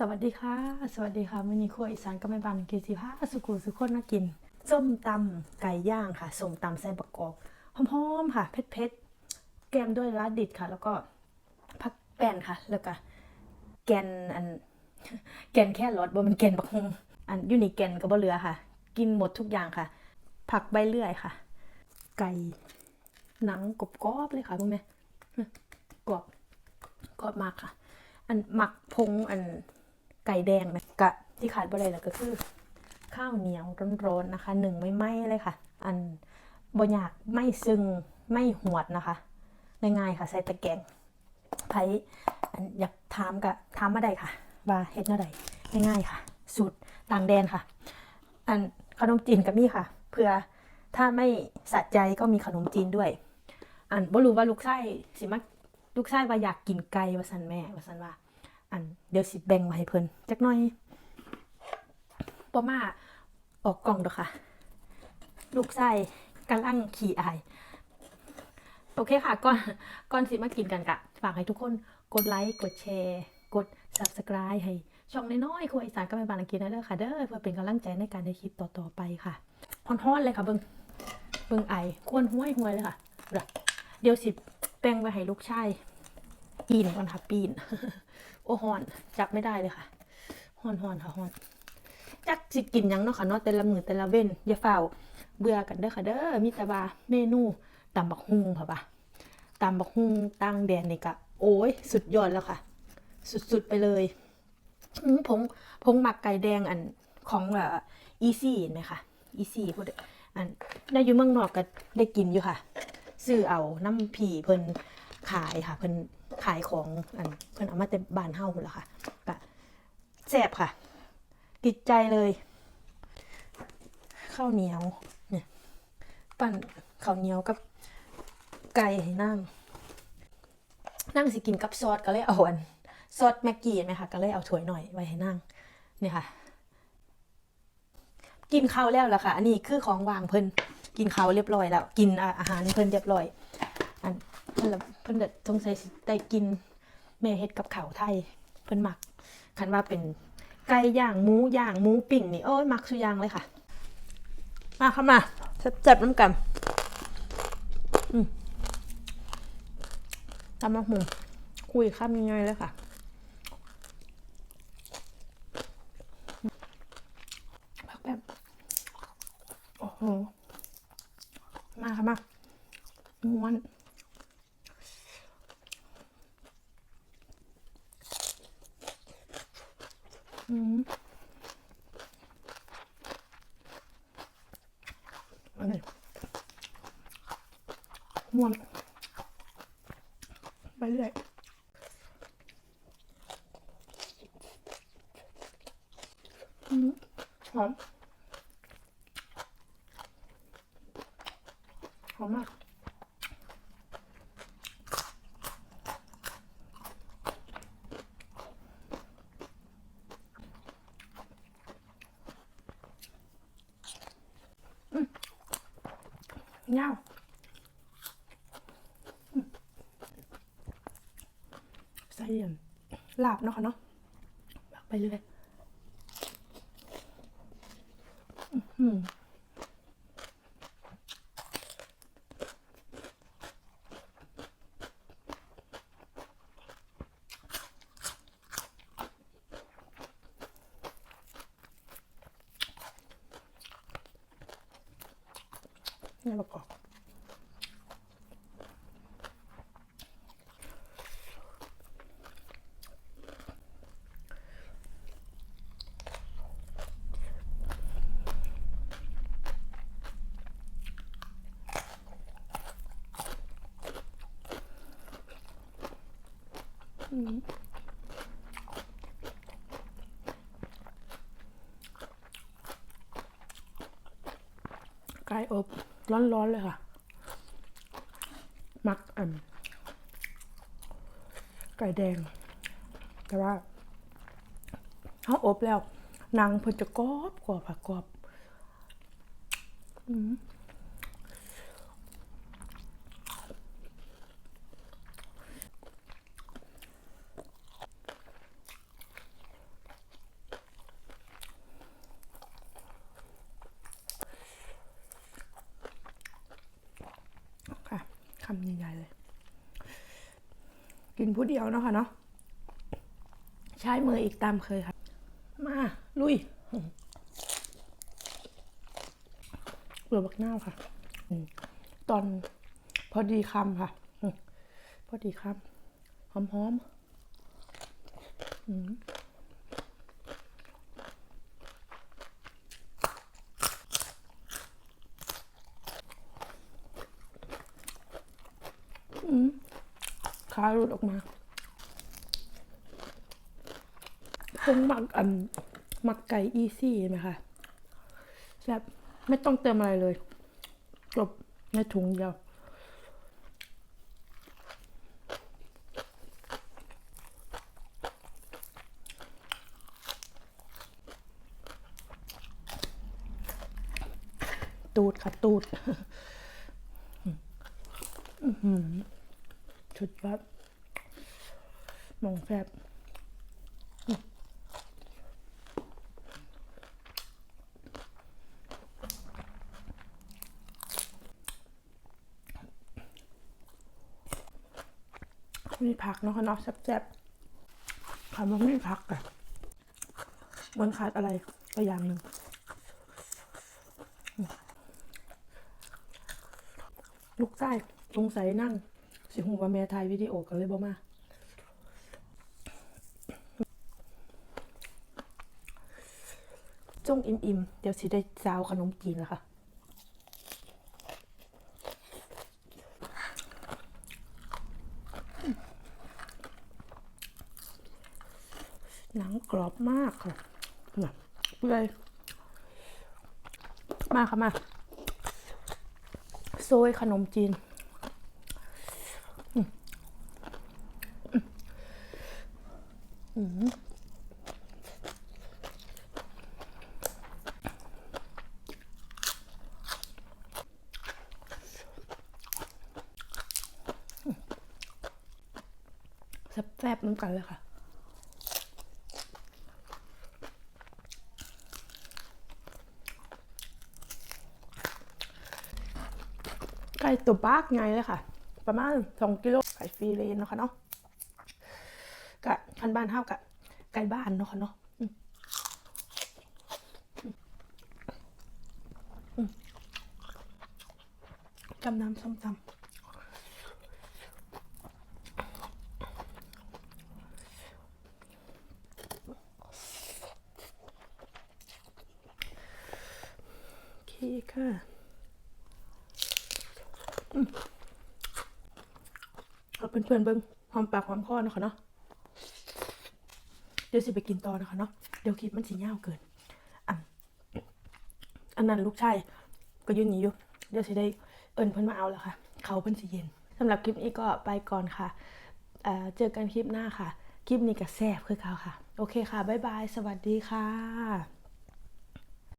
สวัสดีค่ะ สวัสดีค่ะวันนี้ครัวอีสานก็ไม่บานกิสิพาสุกุสุคนมากินส้มตำไก่ย่างค่ะส้มตำไส้ประกอบหอมๆค่ะเผ็ดๆแกมด้วยลาดดิดค่ะ แล้วก็ผักแป้นค่ะ แล้วก็แกนอัน แกนแค่รสบ่มันแกนบักฮงอันอยูนิแกนก็บ่เหลือค่ะ กินหมดทุกอย่างค่ะ ผักใบเลื่อยค่ะ ไก่หนังกรอบๆเลยค่ะพวกแม่กรอบกรอบมากค่ะ อันหมักพงอัน ไก่แดงนะกะที่ขาดบ่ได้เลยก็คือ ข้าวเหนียวร้อนๆนะคะหนึ่งไม่ไหม้เลยค่ะ อันบ่อยากไม่ซึงไม่หวดนะคะ ง่ายๆค่ะใส่ตะแกรงไผอันอยากถามกะถามมาได้ค่ะ ว่าเฮ็ดแนวใดง่ายๆค่ะ สูตรต่างแดนค่ะ อันขนมจีนกับนี่ค่ะ เพื่อถ้าไม่สะใจก็มีขนมจีนด้วย อันบ่รู้ว่าลูกไส้สิมาลูกไส้ว่าอยากกินไก่ว่าสันแม่ว่าสันว่า อันเดี๋ยวสิแบ่งมาให้เพิ่นจักหน่อยบ่มาออกกล่องดอกค่ะ ลูกไส้กำลังขี่อาย โอเคค่ะก่อนก่อนสิมากินกันกะฝากให้ทุกคนกดไลค์ กดแชร์ กด subscribe ให้ช่องน้อยๆครัวอีสานก็ไม่บานกินนะเด้อค่ะ เด้อเพื่อเป็นกำลังใจในการได้คลิปต่อๆไปค่ะฮ้อนๆเลยค่ะเบิงเบิงไอควรห้วยห้วยเลยค่ะ เดี๋ยวสิแป้งไว้ให้ลูกชาย ปีนก่อนค่ะ ปีน โอ้ฮอน จับไม่ได้เลยค่ะฮอนฮอนค่ะฮอนจักสิกินยังเนาะค่ะเนาะแต่ละมือแต่ละเว้นอย่าเฝ้าเบื่อกันเด้อค่ะเด้อมีแต่ว่าเมนูตำบักฮุงค่ะปะตำบักฮุงตั้งแดนนี่กะโอ้ย สุดยอดแล้วค่ะ สุดๆไปเลยผงผงหมักไก่แดงอันของเอ่ออีซี่เห็นไหมคะอีซี่พูดอันได้อยู่เมืองนอกก็ได้กินอยู่ค่ะ ซื้อเอาน้ำผีเพิ่นขายค่ะเพิ่น ขายของอันเพิ่นเอามาแต่บ้านเฮาพุ่นละค่ะก็แซ่บค่ะ ติดใจเลยข้าวเหนียวเนี่ยปั่นข้าวเหนียวกับไก่ให้นั่ง นั่งสิกินกับซอสก็เลยเอาอันซอสแม็กกี้ไหมคะก็เลยเอาถ้วยหน่อยไว้ให้นั่งเนี่ยค่ะ กินข้าวแล้วล่ะค่ะ อันนี้คือของวางเพิ่นกินข้าวเรียบร้อยแล้ว กินอาหารเพิ่นเรียบร้อยอัน เพิ่นละเพิ่นเด็ดสงสัยสิได้กินแม่เฮ็ดกับข้าวไทย เพิ่นมักคันว่าเป็นไก่ย่างหมูย่างหมูปิ่งนี่โอ้ยมักสุดอยางเลยค่ะ มาเข้ามาจับๆน้ำกันอืมตำมะฮุงคุยข้ามยังไงเลยค่ะ พักแบบโอ้โห มาค่ะมาม้วน อันนี้ม้วนไปเรื่อยอืมหอม หอมมากอืม เงาใส่เย็นลาบเนาะค่ะเนาะบักไปเรื่อยอือ นี่ประกออืมไก่อบ ร้อนๆเลยค่ะ มักอ่มไก่แดง แต่ว่าเขาอบแล้วนางเพิ่นจะกรอบกรอบค่ะกรอบ อืม คำใหญ่ๆเลย กินผู้เดียวเนาะค่ะเนาะใช้มืออีกตามเคยค่ะ มา ลุยเปลือกบักหน้าวค่ะอตอนพอดีคำค่ะ พอดีคำหอมๆอืมอืม ขาหลุดออกมาคงหมักอันหมักไก่อีซี่เห็นไหมคะแบบไม่ต้องเติมอะไรเลยจบในถุงเดียวตูดค่ะตูด อือหือ ชุดยอดมองแฟบมีผักเนาะค่ะเนาะแซ่บๆคำว่าไม่มีผักอะมันขาดอะไรก็อย่างหนึ่งลูกใต้สงสัยนั่ง สิหูว่าแม่ถ่ายวิดีโอกันเลยบ่มาจงอิ่มๆ เดี๋ยวสิได้ซาวขนมจีนแล้วค่ะหนังกรอบมากค่ะน่ะเปื่อยมาค่ะมา โซยขนมจีนอืมอืมอืม แซ่บๆเหมือนกันเลยค่ะไก่ตัวบากไงเลยค่ะ ประมาณสองกิโลไก่ฟรีเลนเนาะค่ะเนาะ กันบ้านเท่ากับไก่บ้านเนาะเนาะจำน้ำส้มตำโอเคค่ะเอาเพื่อนๆเบิ้งหอมปากหอมคอเนาะคะเนาะ ดี๋ยวสิไปกินต่อนะคะเนาะเดี๋ยวคลิปมันสิยาวเกินอันอันนั้นลูกชายก็ยืนนี้อยู่เดี๋ยวสิได้เอิญเพิ่นมาเอาแล้วค่ะ เขาเพิ่นสีเย็นสำหรับคลิปนี้ก็ไปก่อนค่ะเเจอกันคลิปหน้าค่ะ คลิปนี้ก็แซ่บคือเขาค่ะ โอเคค่ะ บ๊ายบาย สวัสดีค่ะ